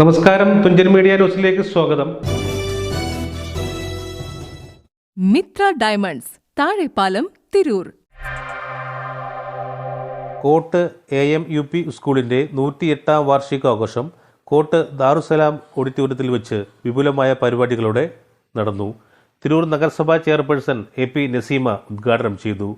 നമസ്കാരം. തുഞ്ചൻ മീഡിയ ന്യൂസിലേക്ക് സ്വാഗതം. Mithra diamonds Thazhepalam Tirur. Coat A M U P സ്കൂളിന്റെ നൂറ്റിയെട്ടാം വാർഷികാഘോഷം കോട്ട് ദാറുസലാം ഓഡിറ്റോറിയത്തിൽ വെച്ച് വിപുലമായ പരിപാടികളോടെ നടന്നു. തിരൂർ നഗരസഭാ ചെയർപേഴ്സൺ എ പി നസീമ ഉദ്ഘാടനം ചെയ്തു.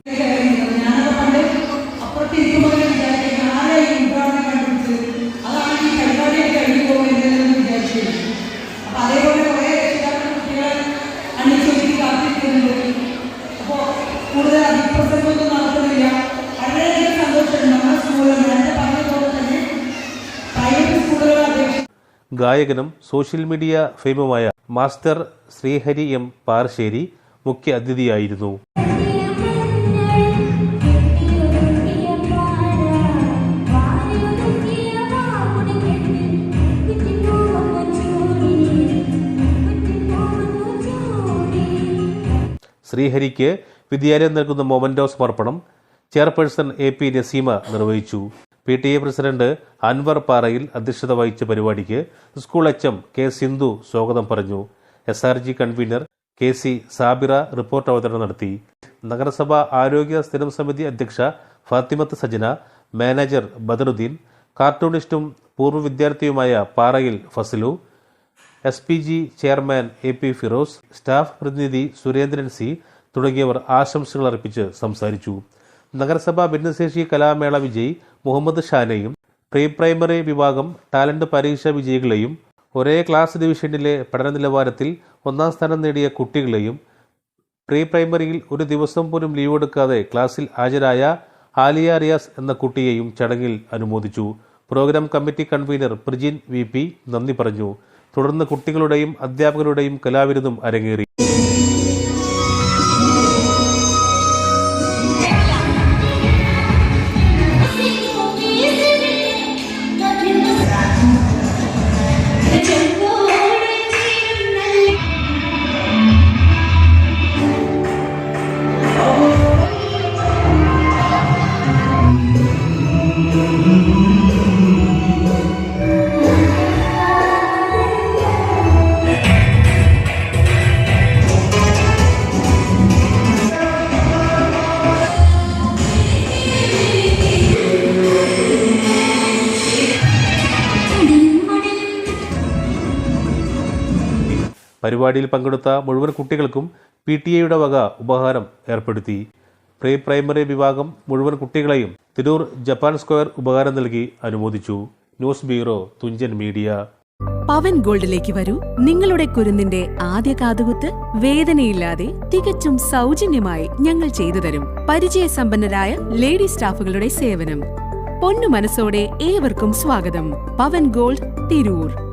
നമ്മുടെ ഗായകനും സോഷ്യൽ മീഡിയ ഫെയിമുമായ മാസ്റ്റർ ശ്രീഹരി എം പാറശ്ശേരി മുഖ്യ അതിഥിയായിരുന്നു. ശ്രീഹരിക്ക് വിദ്യാലയം നൽകുന്ന മൊമന്റോ സമർപ്പണം ചെയർപേഴ്സൺ എ പി നസീമ നിർവഹിച്ചു. P T A president Anwar Parayil അധ്യക്ഷത വഹിച്ച പരിപാടിക്ക് school H M K Sindhu സ്വാഗതം പറഞ്ഞു. S R G convener K C Sabira report അവതരണം നടത്തി. നഗരസഭാ ആരോഗ്യ സ്ഥിരം സമിതി അധ്യക്ഷ ഫാത്തിമത്ത് സജന മാനേജർ ബദറുദ്ദീൻ കാർട്ടൂണിസ്റ്റും പൂർവ വിദ്യാർത്ഥിയുമായ Parayil Fasalu S P G chairman A P Firoz staff പ്രതിനിധി സുരേന്ദ്രൻ സി തുടങ്ങിയവർ ആശംസകൾ അർപ്പിച്ച് സംസാരിച്ചു. നഗരസഭാ ഭിന്നശേഷി കലാമേള വിജയി മുഹമ്മദ് ഷാനെയും പ്രീ പ്രൈമറി വിഭാഗം ടാലന്റ് പരീക്ഷ വിജയികളെയും ഒരേ ക്ലാസ് ഡിവിഷനിലെ പഠന നിലവാരത്തിൽ ഒന്നാം സ്ഥാനം നേടിയ കുട്ടികളെയും പ്രീ പ്രൈമറിയിൽ ഒരു ദിവസം പോലും ലീവ് എടുക്കാതെ ക്ലാസ്സിൽ ഹാജരായ ആലിയ റിയാസ് എന്ന കുട്ടിയെയും ചടങ്ങിൽ അനുമോദിച്ചു. Program committee convener Prijin V P നന്ദി പറഞ്ഞു. തുടർന്ന് കുട്ടികളുടെയും അധ്യാപകരുടെയും കലാവിരുന്നും അരങ്ങേറി. പരിപാടിയിൽ പങ്കെടുത്ത മുഴുവൻ കുട്ടികൾക്കും പി ടി എയുടെ വക ഉപഹാരം ഏർപ്പെടുത്തി. പ്രീ പ്രൈമറി വിഭാഗം മുഴുവൻ കുട്ടികളെയും തിരൂർ ജപ്പാൻ സ്ക്വയർ ഉപഹാരം നൽകി അനുമോദിച്ചു. News bureau Thunchan media. Pavan ഗോൾഡിലേക്ക് വരൂ. നിങ്ങളുടെ കുരുന്നിന്റെ ആദ്യ കാതുകുത്ത് വേദനയില്ലാതെ തികച്ചും സൗജന്യമായി ഞങ്ങൾ ചെയ്തു തരും. പരിചയസമ്പന്നരായ ലേഡി സ്റ്റാഫുകളുടെ സേവനം. പൊന്നു മനസ്സോടെ ഏവർക്കും സ്വാഗതം. പവൻ ഗോൾഡ് തിരൂർ.